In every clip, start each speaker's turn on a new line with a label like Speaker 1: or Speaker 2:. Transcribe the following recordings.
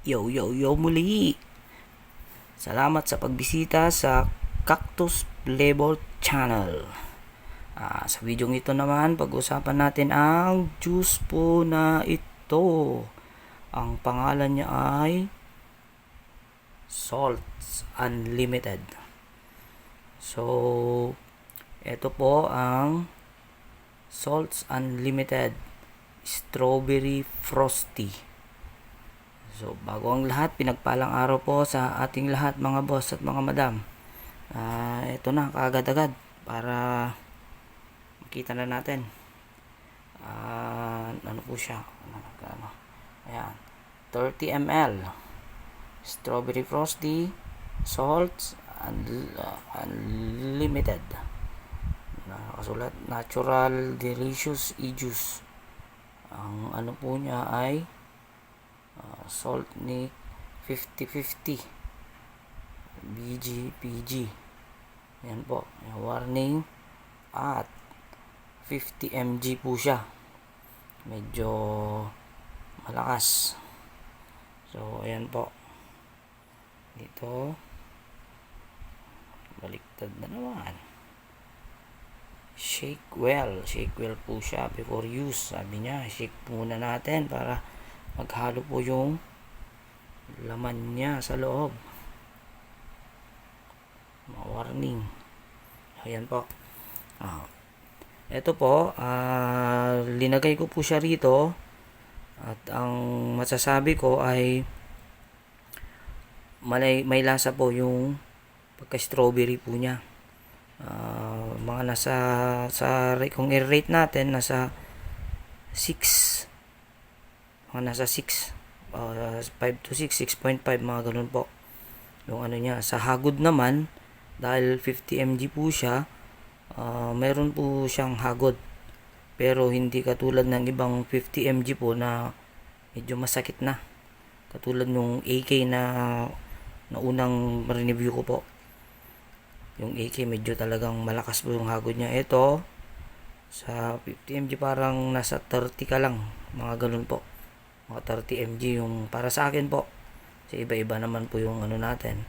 Speaker 1: Yo, yo, yo muli! Salamat sa pagbisita sa Cactus Flavor Channel. Ah, sa video ito naman, pag-usapan natin ang juice po na ito. Ang pangalan niya ay Salts Unlimited. So, ito po ang Salts Unlimited Strawberry Frosty. So, bago ang lahat, pinagpalang araw po sa ating lahat mga boss at mga madam. Ah, ito na, kaagad-agad para makita na natin. Ah, ano po siya? Ano, ayan. 30 ml. Strawberry Frosty, salts, and unlimited. Nakasulat, natural, delicious e-juice. Ang ano po niya ay uh, salt ni 50-50 BG PG yan po yung warning at 50 mg po siya. Medyo malakas. So ayan po. Dito. Baliktad na naman. Shake well. Shake well po siya before use sabi niya. Shake muna natin para maghalo po yung laman niya sa loob. Mga warning ayan po. Ah. ito po ah, linagay ko po siya rito. At ang masasabi ko ay malay, may lasa po yung pagka strawberry po niya. Ah, mga nasa sa kung i-rate natin nasa 6 mga nasa 6 uh, 5 to 6 6.5 mga ganun po. Yung ano niya sa hagod naman dahil 50 mg po siya uh, meron po siyang hagod. Pero hindi katulad ng ibang 50 mg po na medyo masakit na. Katulad nung AK na na unang review ko po. Yung AK medyo talagang malakas po yung hagod niya. Ito sa 50 mg parang nasa 30 ka lang mga ganun po mga 30 mg yung para sa akin po. Sa iba-iba naman po yung ano natin.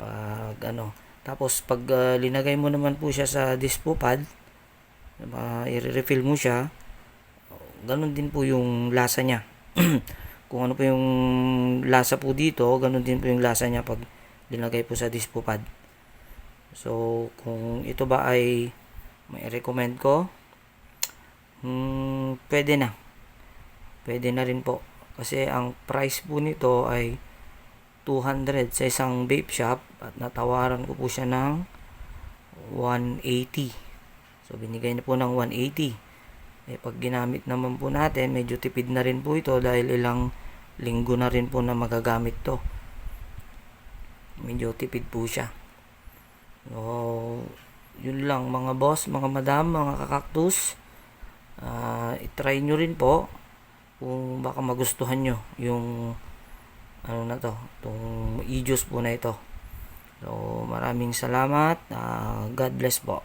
Speaker 1: Pag ano tapos pag uh, linagay mo naman po siya sa dispo pad uh, i-refill mo siya ganun din po yung lasa niya. Kung ano po yung lasa po dito ganun din po yung lasa niya pag linagay po sa dispo pad. So kung ito ba ay may recommend ko? Hmm, pwede na pwede na rin po. Kasi ang price po nito ay 200 sa isang vape shop at natawaran ko po siya ng 180 so binigay na po ng 180 eh pag ginamit naman po natin medyo tipid na rin po ito dahil ilang linggo na rin po na magagamit to. Medyo tipid po siya. So yun lang mga boss mga madam mga kakaktus. Uh, itry nyo rin po kung baka magustuhan nyo yung ano na to itong e-juice po na ito. So maraming salamat. Uh, God bless po